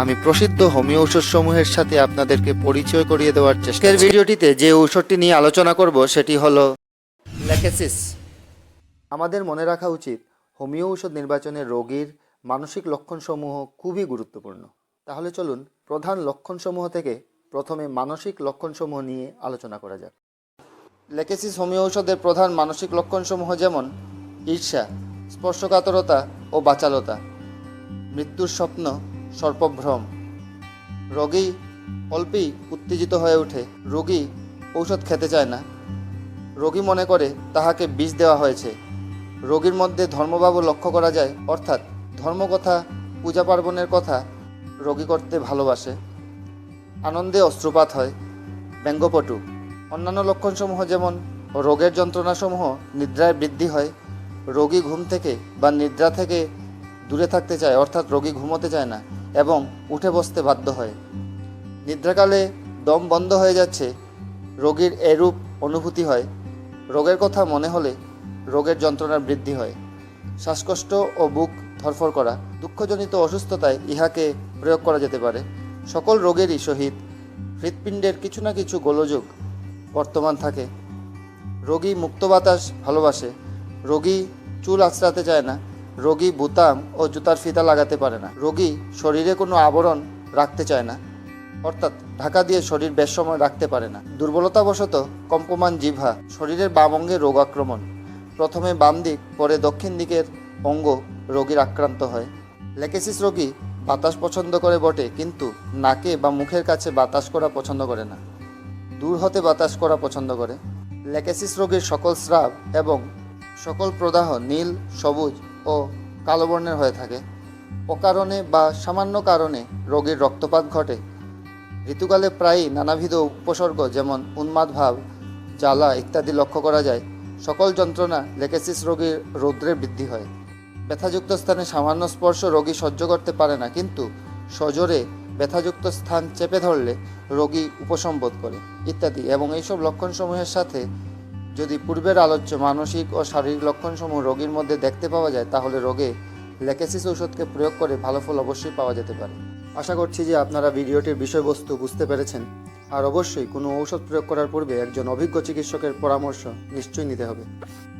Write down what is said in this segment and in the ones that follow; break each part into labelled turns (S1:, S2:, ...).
S1: আমি প্রসিদ্ধ হোমিও ঔষধ সমূহের সাথে আপনাদেরকে পরিচয় করিয়ে দেওয়ার চেষ্টা ভিডিওটিতে যে ঔষধটি নিয়ে আলোচনা করব, সেটি হলো ল্যাকেসিস। আমাদের মনে রাখা উচিত, হোমিও ঔষধ নির্বাচনে রোগীর মানসিক লক্ষণসমূহ খুবই গুরুত্বপূর্ণ। তাহলে চলুন প্রধান লক্ষণসমূহ থেকে প্রথমে মানসিক লক্ষণসমূহ নিয়ে আলোচনা করা যাক। লেকেসিস হোমিও ঔষধের প্রধান মানসিক লক্ষণসমূহ যেমন, ঈর্ষা, স্পর্শকাতরতা ও বাচালতা, মৃত্যুর স্বপ্ন সর্পভ্রম। রোগী অল্পেই উত্তেজিত হয়ে ওঠে। রোগী ঔষধ খেতে চায় না। রোগী মনে করে তাহাকে বিষ দেওয়া হয়েছে। রোগীর মধ্যে ধর্মভাবও লক্ষ্য করা যায়, অর্থাৎ ধর্মকথা পূজা পার্বণের কথা রোগী করতে ভালোবাসে। আনন্দে অস্ত্রপাত হয়। ব্যঙ্গপটু। অন্যান্য লক্ষণসমূহ যেমন রোগের যন্ত্রণাসমূহ নিদ্রায় বৃদ্ধি হয়, রোগী ঘুম থেকে বা নিদ্রা থেকে দূরে থাকতে চায়, অর্থাৎ রোগী ঘুমোতে চায় না এবং উঠে বসতে বাধ্য হয়। নিদ্রাকালে দম বন্ধ হয়ে যাচ্ছে, রোগীর এরূপ অনুভূতি হয়। রোগের কথা মনে হলে রোগের যন্ত্রণার বৃদ্ধি হয়। শ্বাসকষ্ট ও বুক ধরফর করা, দুঃখজনিত অসুস্থতায় ইহাকে প্রয়োগ করা যেতে পারে। সকল রোগেরই সহিত হৃৎপিণ্ডের কিছু না কিছু গোলযোগ বর্তমান থাকে। রোগী মুক্ত বাতাস ভালোবাসে। রোগী চুল আঁচড়াতে চায় না। রোগী বুতাম ও জুতার ফিতা লাগাতে পারে না। রোগী শরীরে কোনো আবরণ রাখতে চায় না। অর্থাৎ ঢাকা দিয়ে শরীর বেশ সময় রাখতে পারে না। দুর্বলতাবশত কম্পমান জিভা শরীরের বাম অঙ্গে রোগ আক্রমণ। প্রথমে বাম দিক, পরে দক্ষিণ দিকের অঙ্গ রোগীর আক্রান্ত হয়। লেকেসিস রোগী বাতাস পছন্দ করে বটে, কিন্তু নাকে বা মুখের কাছে বাতাস করা পছন্দ করে না। দূর হতে বাতাস করা পছন্দ করে। ল্যাকেসিস রোগীর সকল স্রাব এবং সকল প্রদাহ নীল, সবুজ ও কালো বর্ণের হয়ে থাকে। অকারণে বা সামান্য কারণে রোগীর রক্তপাত ঘটে। ঋতুকালে প্রায়ই নানাবিধ উপসর্গ যেমন উন্মাদ ভাব, জ্বালা ইত্যাদি লক্ষ্য করা যায়। সকল যন্ত্রণা লেকেসিস রোগীর রৌদ্রে বৃদ্ধি হয়। ব্যথাযুক্ত স্থানে সামান্য স্পর্শ রোগী সহ্য করতে পারে না, কিন্তু সজোরে ব্যথাযুক্ত স্থান চেপে ধরলে রোগী উপসম্বোধ করে ইত্যাদি এবং এইসব লক্ষণসমূহের সাথে যদি পূর্বের আলোচ্য মানসিক ও শারীরিক লক্ষণসমূহ রোগীর মধ্যে দেখতে পাওয়া যায়, তাহলে রোগে লেকেসিস ঔষধকে প্রয়োগ করে ভালো ফল অবশ্যই পাওয়া যেতে পারে। আশা করছি যে আপনারা ভিডিওটির বিষয়বস্তু বুঝতে পেরেছেন। আর অবশ্যই কোনো ঔষধ প্রয়োগ করার পূর্বে একজন অভিজ্ঞ চিকিৎসকের পরামর্শ নিশ্চয়ই নিতে হবে।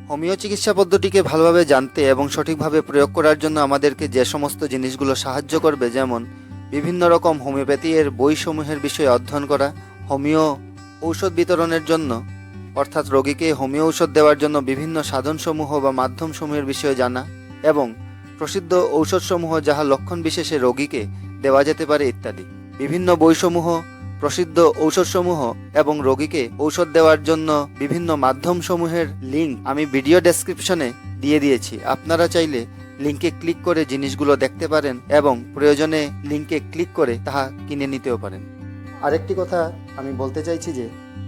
S1: হোমিও চিকিৎসা পদ্ধতিকে ভালোভাবে জানতে এবং সঠিকভাবে প্রয়োগ করার জন্য আমাদেরকে যে সমস্ত জিনিসগুলো সাহায্য করবে, যেমন বিভিন্ন রকম হোমিওপ্যাথি এর বইসমূহের বিষয়ে অধ্যয়ন করা, হোমিও ঔষধ বিতরণের জন্য অর্থাৎ রোগীকে হোমিও ঔষধ দেওয়ার জন্য বিভিন্ন সাধনসমূহ বা মাধ্যমসমূহের বিষয়ে জানা এবং প্রসিদ্ধ ঔষধসমূহ যাহা লক্ষণ বিশেষে রোগীকে দেওয়া যেতে পারে ইত্যাদি। বিভিন্ন বইসমূহ, প্রসিদ্ধ ঔষধসমূহ এবং রোগীকে ঔষধ দেওয়ার জন্য বিভিন্ন মাধ্যমসমূহের লিঙ্ক আমি ভিডিও ডেসক্রিপশনে দিয়ে দিয়েছি। আপনারা চাইলে লিঙ্কে ক্লিক করে জিনিসগুলো দেখতে পারেন এবং প্রয়োজনে লিঙ্কে ক্লিক করে তাহা কিনে নিতেও পারেন। আরেকটি কথা আমি বলতে চাইছি যে